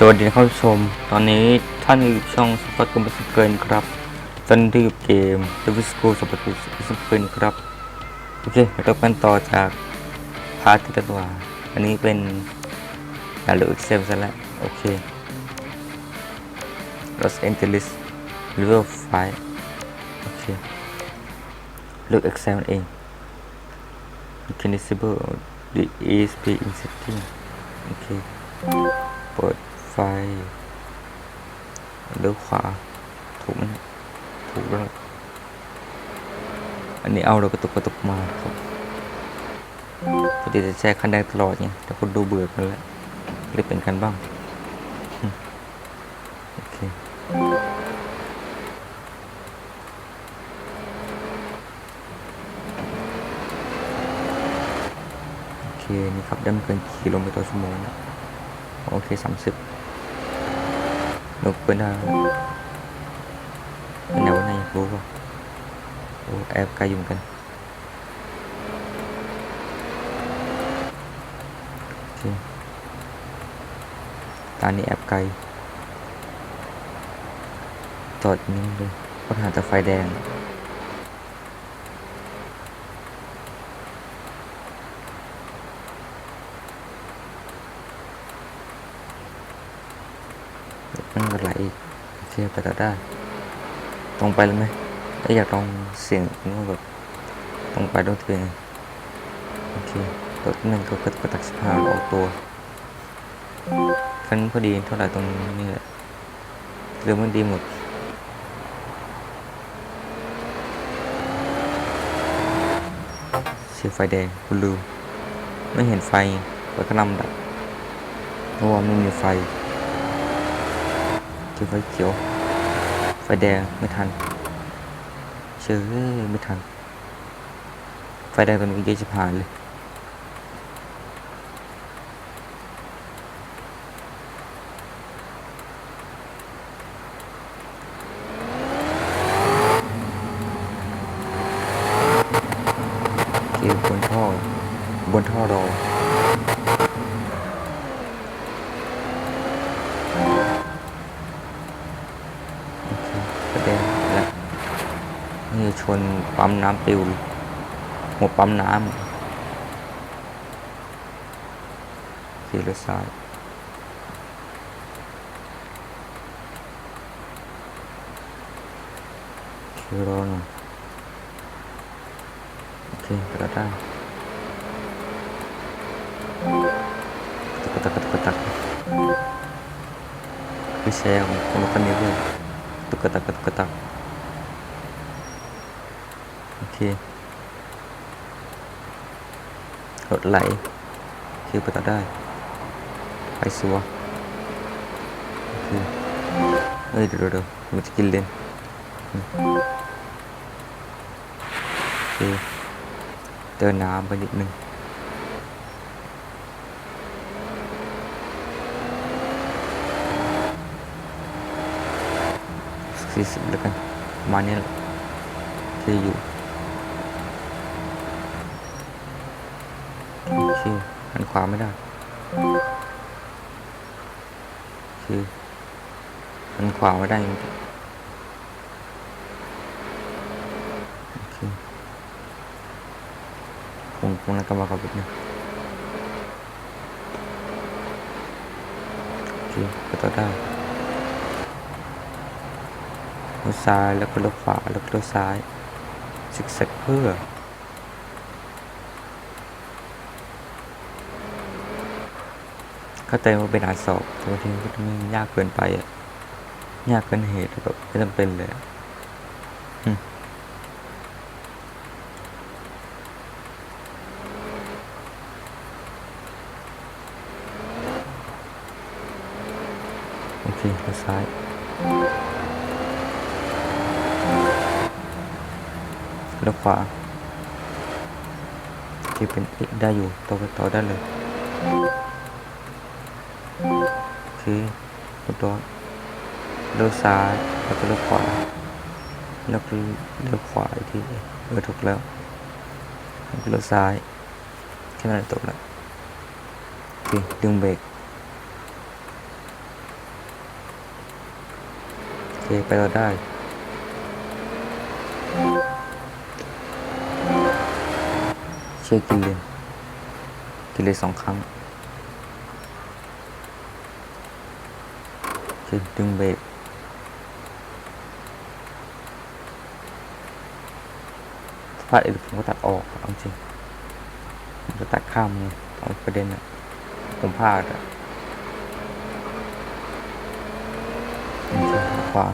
สวัสดีนะครับผู้ชม ตอนนี้ท่านอยู่ช่องสปอร์ตกุมสเกินครับตอนนี้อยู่เกม The w i s c o s p o r t กุมสเกินครับ โอเคเรากันต่อจากพาร์ทที่ตัวอันนี้เป็นดาวเลือกเซลซะแล้ว โอเค Los Angeles Level 5โอเคเลือก Excel เอง You can disable the ESP in setting โอเคเปิด ไฟเลี้ยวขวา ถูกไหมถูกแล้วอันนี้เอาเรากระตุกกระตุกมาครับปกติจะแช่คันแดงตลอดไงแต่คนดูเบื่อกันแล้วเลยเป็นกันบ้างโอเคโอเคนี่ครับได้ไม่เกินกิโลเมตรต่อชั่วโมงนะโอเคสามสิบ นกเป็นอะไรเป็นแนวไหนอยากรู้ป่ะโอ้แอบกลอยู่เหมือนกันโอเคตอนนี้แอบไกลจอดนิ่งเลยก็หาแต่ไฟแดง มันก็ไหลอีกโอเคไปต่อได้ ตรงไปเลยไหมถ้าอยากลองเสียงนี่ว่าแบบตรงไปด้วยตัวเองโอเครถหนึ่งก็กระตุกระตักสะพาออกตัวคันพอดีเท่าไหร่ตรงนี้แหละเรือมันดีหมดเสียไฟแดงคุณลืมไม่เห็นไฟไฟก็นำดับเพราะว่าไม่มีไฟ เจอไฟเขียว ไฟแดงไม่ทัน เชื่อไม่ทัน ไฟแดงตอนนี้เยอะจะผ่านเลยเกี่ยวบนท่อบนท่อรอ เคประเด็นแล้วนี่ชนปั๊มน้ำปิวหมดปั๊มน้ำขี่รถซ้ายคือรอหน่อยโอเคกระได้กระตักกระตักกระตักคือแชร์ของคนละคนนี้ด้วย ตุกตักตุกตักโอเครถไหลคือไปต่อได้ ไปสัวโอเคเอ้ยเดี๋ยวเดี๋ยวเดี๋ยวมันจะกินเลนโอเคเดินน้ำไปนิดนึง สี่สิบแล้วกันมาณนี้แหละที่อยู่โอเคหันขวาไม่ได้คือหันขวาไม่ได้จริงๆโอเคคงคงน่าจะมากับนิดนึงโอเคไปต่อได้ ลี้ยวซ้ายแล้วก็เลี้ยวขวาแล้วก็เลี้ยวซ้ายซิกแซกเพื่อเข้าใจว่าเป็นอาสอบแต่บางทีมันก็ไม่ยากเกินไปอะยากเกินเหตุแบบไม่จำเป็นเลยอะโอเคเลี้ยวซ้าย แล้วขวาที่เป็นเอกได้อยู่ต่อไปต่อได้เลยโอเคเรียบร้อยเลี้ยวซ้ายแล้วก็เลี้ยวขวาแล้วก็เลี้ยวขวาอีกทีเออถูกแล้วแล้วก็เลี้ยวซ้ายแค่นั้นจบแล้วโอเคดึงเบรกเคไปเราได้ เชื่อกินเลยกินเลยสองครั้งโอดึงเบรกสภาพเอลิผมก็ตัดออกเอาจริงผมจะตัดข้ามไงเอาประเด็นอะผมพลาดอะขวา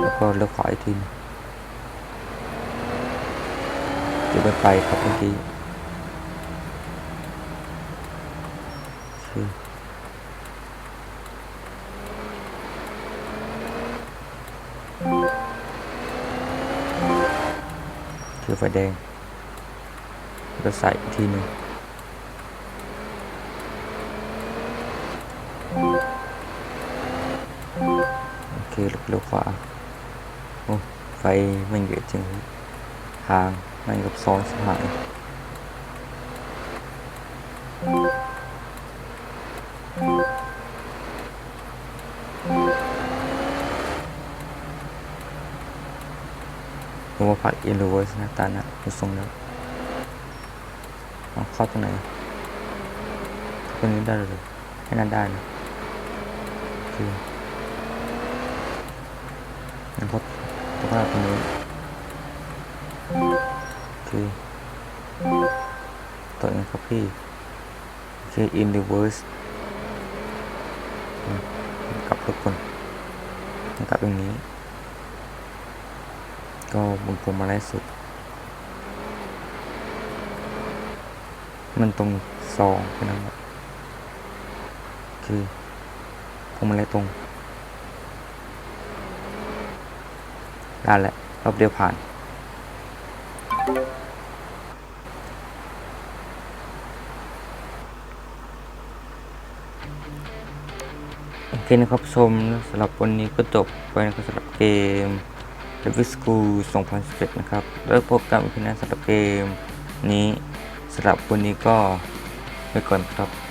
แล้วก็เลี้ยวขวาอีกทีนึง จะไปไปครับเมื่อกี้คือไฟแดงก็ใส่ทีหนึงโอเคเลี้ยวขวาโอ้ไฟมันเยอะจริงทาง มันกับซอนสหายผมว่าผักอินโรเวอร์สนะตานะดูทรงแล้วเอาเข้าตรงไหนตรงนี้ได้เลยให้นั่นได้นะโอเคงั้นก็ต้องเอาตรงนี้ โอต่อเองครับพี่โอเค in reverse กลับทุกคนกลับอย่างนี้ ก็บุญผมมาไล่สุด มันตรงซองแค่นั้นแหละโอเคผมาไล่ตรงได้แล้วรอบเดียวผ่าน โอเคนะครับชมสำหรับวันนี้ก็จบไปนะครับสำหรับเกม d e v i School 2017 นะครับ แล้วพบกันอีกทีหนะสำหรับเกมนี้สำหรับวันนี้ก็ไปก่อนครับ